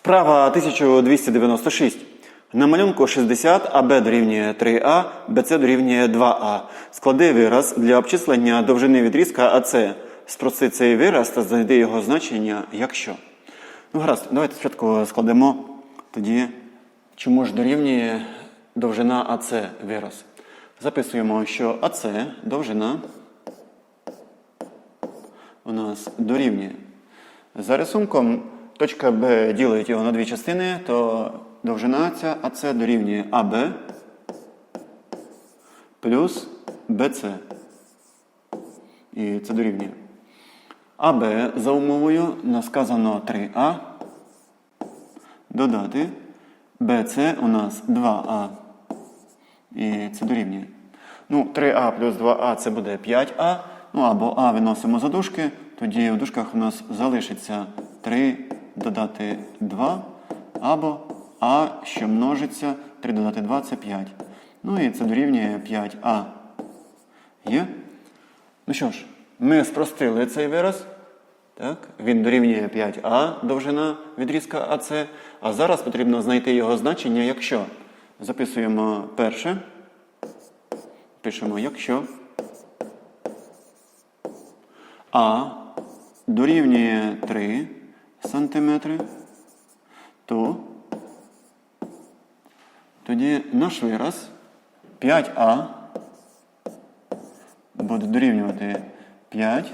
Вправа 1296. На малюнку 60 АБ дорівнює 3А, БЦ дорівнює 2А. Склади вираз для обчислення довжини відрізка АЦ. Спроси цей вираз та знайди його значення, якщо. Ну, гаразд, давайте спочатку складемо тоді, чому ж дорівнює довжина АЦ вираз. Записуємо, що АЦ довжина у нас дорівнює. За рисунком точка Б ділить його на дві частини, то довжина ця АЦ дорівнює АБ плюс БЦ. І це дорівнює. АБ за умовою нас сказано 3А. Додати БЦ у нас 2А. І це дорівнює. Ну, 3А плюс 2А це буде 5А. Ну або А виносимо за дужки, тоді в дужках у нас залишиться 3 додати 2, або А, що множиться, 3 додати 2 це 5. Ну і це дорівнює 5А. Є? Ну що ж, ми спростили цей вираз. Так? Він дорівнює 5А довжина відрізка АЦ. А зараз потрібно знайти його значення, якщо. Записуємо перше. Пишемо, якщо А дорівнює 3 см, то тоді наш вираз 5А буде дорівнювати 5,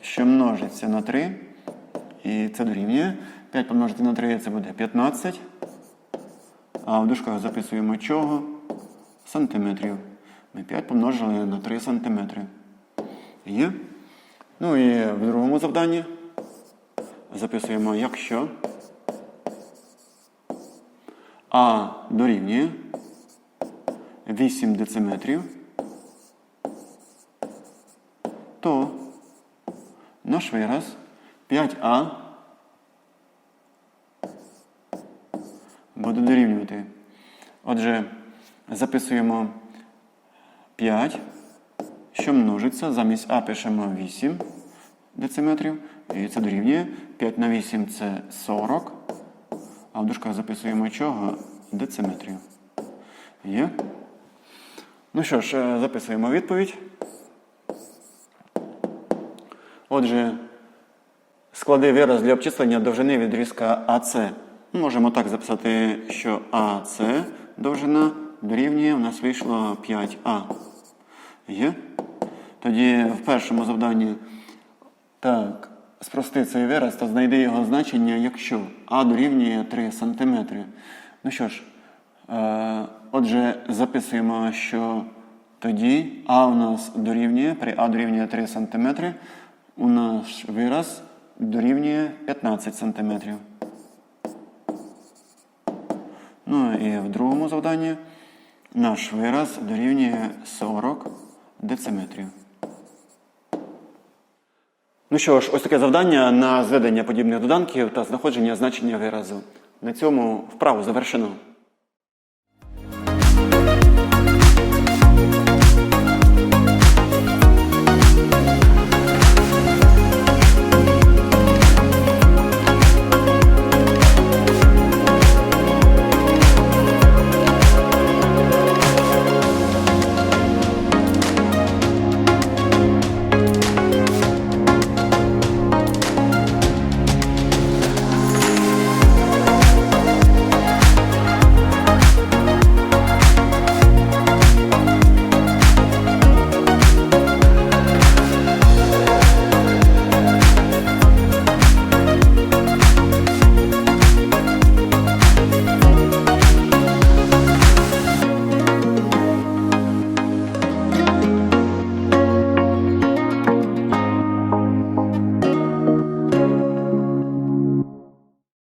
що множиться на 3, і це дорівнює. 5 помножити на 3 це буде 15. А в дужках записуємо чого? Сантиметрів. Ми 5 помножили на 3 сантиметри. Є? Ну і в другому завданні записуємо, якщо А дорівнює 8 дециметрів, то наш вираз 5А буде дорівнювати. Отже, записуємо 5, що множиться. Замість А пишемо 8 дециметрів. І це дорівнює. 5 на 8 це 40. А в дужках записуємо чого? Дециметрів. Є? Ну що ж, е, записуємо відповідь. Отже, склади вираз для обчислення довжини відрізка АЦ. Можемо так записати, що АЦ довжина дорівнює, у нас вийшло 5А. Є? Тоді в першому завданні так, спрости цей вираз та знайди його значення, якщо А дорівнює 3 см. Ну що ж, е, отже, записуємо, що тоді А у нас дорівнює, при А дорівнює 3 см, у наш вираз дорівнює 15 см. Ну і в другому завданні наш вираз дорівнює 40 дециметрів. Ну що ж, ось таке завдання на зведення подібних доданків та знаходження значення виразу. На цьому вправу завершено.